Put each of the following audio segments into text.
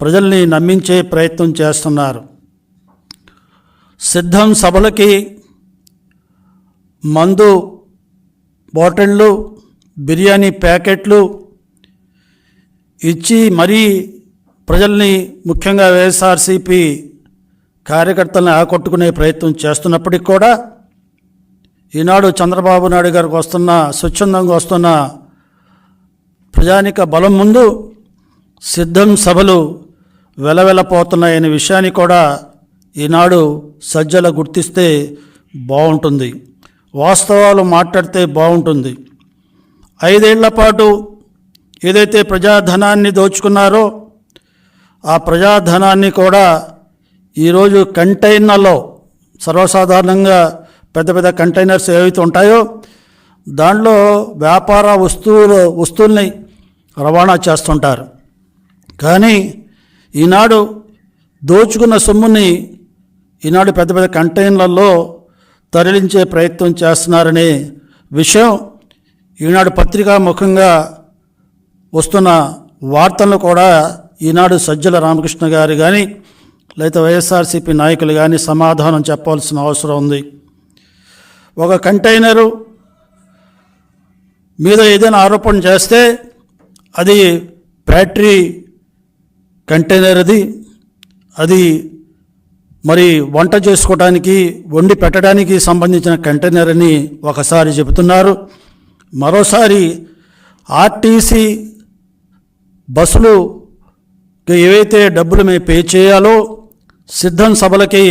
ప్రజల్ని నమ్మించే ప్రయత్నం చేస్తున్నారు. సిద్ధం సభలకి మందు బాటిళ్ళు బిర్యానీ ప్యాకెట్లు ఇచ్చి మరీ ప్రజల్ని ముఖ్యంగా వైఎస్ఆర్సీపీ కార్యకర్తలను ఆకట్టుకునే ప్రయత్నం చేస్తున్నప్పటికీ కూడా ఈనాడు చంద్రబాబు నాయుడు గారికి వస్తున్న స్వచ్ఛందంగా వస్తున్న ప్రజానిక బలం ముందు సిద్ధం సభలు వెలవెలపోతున్నాయనే విషయాన్ని కూడా ఈనాడు సజ్జల గుర్తిస్తే బాగుంటుంది వాస్తవాలు మాట్లాడితే బాగుంటుంది ఐదేళ్ళ పాటు ఏదైతే ప్రజాధనాన్ని దోచుకున్నారో ఆ ప్రజాధనాన్ని కూడా ఈరోజు కంటైనర్లో సర్వసాధారణంగా పెద్ద పెద్ద కంటైనర్స్ ఏవైతే ఉంటాయో దాంట్లో వ్యాపార వస్తువులు వస్తువుల్ని రవాణా చేస్తుంటారు. కానీ ఈనాడు దోచుకున్న సొమ్ముని ఈనాడు పెద్ద పెద్ద కంటైనర్లలో తరలించే ప్రయత్నం చేస్తున్నారనే విషయం ఈనాడు పత్రికా ముఖంగా వస్తున్న వార్తలను కూడా ఈనాడు సజ్జల రామకృష్ణ గారు కానీ లేదా వైఎస్ఆర్సీపీ నాయకులు కానీ సమాధానం చెప్పాల్సిన అవసరం ఉంది. ఒక కంటైనరు మీద ఏదైనా ఆరోపణ చేస్తే అది బ్యాటరీ కంటైనర్ అది. అది మరి వంట చేసుకోవడానికి వండి పెట్టడానికి సంబంధించిన కంటైనర్ అని ఒకసారి చెబుతున్నారు. మరోసారి ఆర్టీసీ బస్సులు ఏవైతే డబ్బులు మేము పే చేయాలో సిద్ధం సభలకి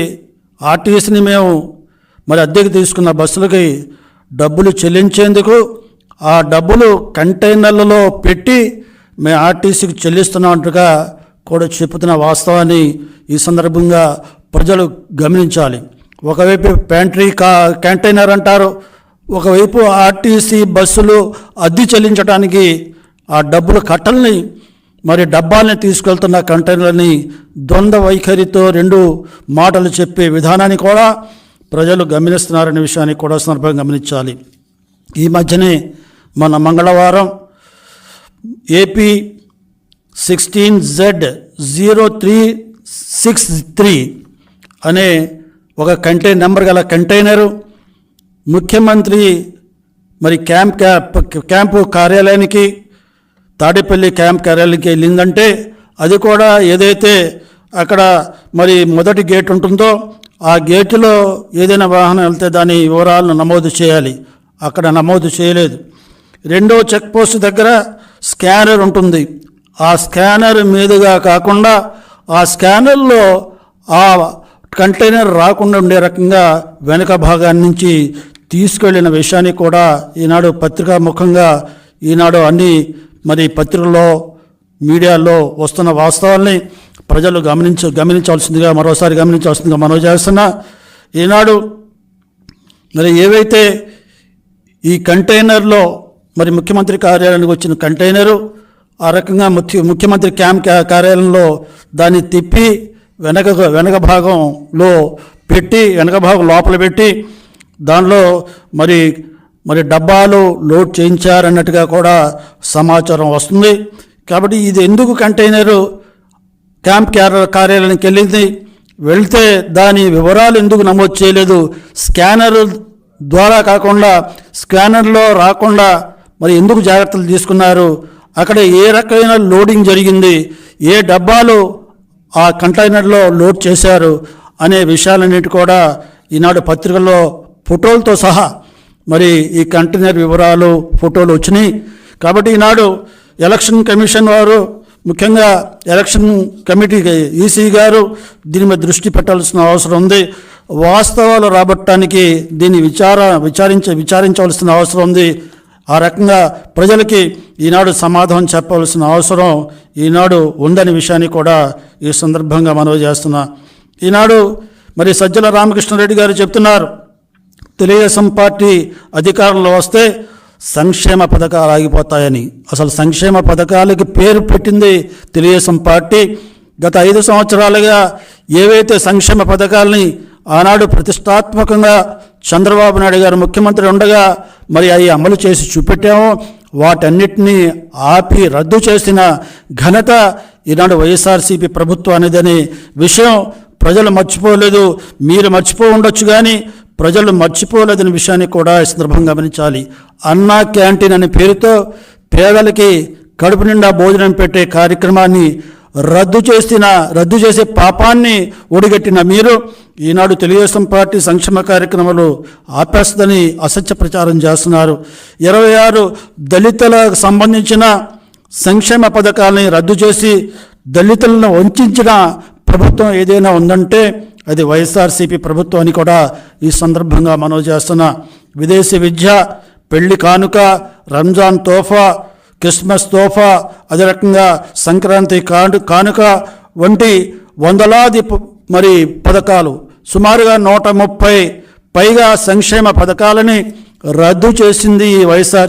ఆర్టీసీని మేము మరి అద్దెకు తీసుకున్న బస్సులకి డబ్బులు చెల్లించేందుకు ఆ డబ్బులు కంటైనర్లలో పెట్టి మేము ఆర్టీసీకి చెల్లిస్తున్నట్టుగా కూడా చెబుతున్న వాస్తవాన్ని ఈ సందర్భంగా ప్రజలు గమనించాలి. ఒకవైపు ప్యాంట్రీ కా కంటైనర్ అంటారు ఒకవైపు ఆర్టీసీ బస్సులు అద్దె చెల్లించడానికి ఆ డబ్బుల కట్టల్ని మరి డబ్బాల్ని తీసుకెళ్తున్న కంటైనర్ని ద్వంద్వ వైఖరితో రెండు మాటలు చెప్పే విధానాన్ని కూడా ప్రజలు గమనిస్తున్నారనే విషయాన్ని కూడా సందర్భంగా గమనించాలి. ఈ మధ్యనే మన మంగళవారం AP sixteen Z zero three six three అనే ఒక కంటైనర్ నెంబర్ గల కంటైనరు. ముఖ్యమంత్రి మరి క్యాంప్ క్యాంప్ క్యాంపు కార్యాలయానికి తాడేపల్లి క్యాంప్ కార్యాలయానికి వెళ్ళిందంటే అది కూడా ఏదైతే అక్కడ మరి మొదటి గేట్ ఉంటుందో ఆ గేటులో ఏదైనా వాహనం వెళ్తే దాని వివరాలను నమోదు చేయాలి. అక్కడ నమోదు చేయలేదు. రెండో చెక్ పోస్ట్ దగ్గర స్కానర్ ఉంటుంది. ఆ స్కానర్ మీదుగా కాకుండా ఆ స్కానర్లో ఆ కంటైనర్ రాకుండా ఉండే రకంగా వెనుక భాగాన్ని నుంచి తీసుకెళ్ళిన విషయాన్ని కూడా ఈనాడు పత్రికా ముఖంగా ఈనాడు అన్ని మరి పత్రికల్లో మీడియాలో వస్తున్న వాస్తవాల్ని ప్రజలు గమనించ గమనించాల్సిందిగా మరోసారి గమనించాల్సిందిగా మనవి చేస్తున్నా. ఈనాడు మరి ఏవైతే ఈ కంటైనర్లో మరి ముఖ్యమంత్రి కార్యాలయానికి వచ్చిన కంటైనరు ఆ రకంగా ముఖ్య ముఖ్యమంత్రి క్యాంప్ కార్యాలయంలో దాన్ని తిప్పి వెనక వెనక భాగంలో పెట్టి వెనక భాగం లోపల పెట్టి దానిలో మరి మరి డబ్బాలు లోడ్ చేయించారన్నట్టుగా కూడా సమాచారం వస్తుంది. కాబట్టి ఇది ఎందుకు కంటైనరు క్యాంప్ కార్యాలయానికి వెళ్ళింది? వెళ్తే దాని వివరాలు ఎందుకు నమోదు చేయలేదు? స్కానర్ ద్వారా కాకుండా స్కానర్లో రాకుండా మరి ఎందుకు జాగ్రత్తలు తీసుకున్నారు? అక్కడ ఏ రకమైన లోడింగ్ జరిగింది ఏ డబ్బాలు ఆ కంటైనర్లో లోడ్ చేశారు అనే విషయాలన్నిటి కూడా ఈనాడు పత్రికల్లో ఫోటోలతో సహా మరి ఈ కంటైనర్ వివరాలు ఫోటోలు వచ్చినాయి. కాబట్టి ఈనాడు ఎలక్షన్ కమిషన్ వారు ముఖ్యంగా ఎలక్షన్ కమిటీ ఈసీ గారు దీని మీద దృష్టి పెట్టాల్సిన అవసరం ఉంది. వాస్తవాలు రాబట్టడానికి దీన్ని విచార విచారించ విచారించవలసిన అవసరం ఉంది. ఆ రకంగా ప్రజలకి ఈనాడు సమాధానం చెప్పవలసిన అవసరం ఈనాడు ఉందని విషయాన్ని కూడా ఈ సందర్భంగా మనవి చేస్తున్నా. ఈనాడు మరి సజ్జల రామకృష్ణారెడ్డి గారు చెప్తున్నారు తెలుగుదేశం పార్టీ అధికారంలో వస్తే సంక్షేమ పథకాలు ఆగిపోతాయని. అసలు సంక్షేమ పథకాలకి పేరు పెట్టింది తెలుగుదేశం పార్టీ. గత ఐదు సంవత్సరాలుగా ఏవైతే సంక్షేమ పథకాలని ఆనాడు ప్రతిష్టాత్మకంగా చంద్రబాబు నాయుడు గారు ముఖ్యమంత్రి ఉండగా మరి అవి అమలు చేసి చూపెట్టాము. వాటన్నిటినీ ఆపి రద్దు చేసిన ఘనత ఈనాడు వైఎస్ఆర్సీపీ ప్రభుత్వం విషయం ప్రజలు మర్చిపోలేదు. మీరు మర్చిపో ఉండొచ్చు కానీ ప్రజలు మర్చిపోలేదనే విషయాన్ని కూడా ఈ సందర్భంగా గమనించాలి. అన్నా క్యాంటీన్ అనే పేరుతో పేదలకి కడుపు నిండా భోజనం పెట్టే కార్యక్రమాన్ని రద్దు చేసిన రద్దు చేసే పాపాన్ని ఒడిగట్టిన మీరు ఈనాడు తెలుగుదేశం పార్టీ సంక్షేమ కార్యక్రమాలు ఆపేస్తుందని అసత్య ప్రచారం చేస్తున్నారు. ఇరవై ఆరు దళితులకు సంబంధించిన సంక్షేమ పథకాలని రద్దు చేసి దళితులను వంచిన ప్రభుత్వం ఏదైనా ఉందంటే అది వైఎస్ఆర్సీపీ ప్రభుత్వం అని కూడా ఈ సందర్భంగా మనవి చేస్తున్న. విదేశీ విద్య పెళ్ళి కానుక రంజాన్ తోఫా క్రిస్మస్ తోఫా అదే రకంగా సంక్రాంతి కాను కానుక వంటి వందలాది మరి పథకాలు. సుమారుగా నూట ముప్పై పైగా సంక్షేమ పథకాలని రద్దు చేసింది ఈ వైఎస్ఆర్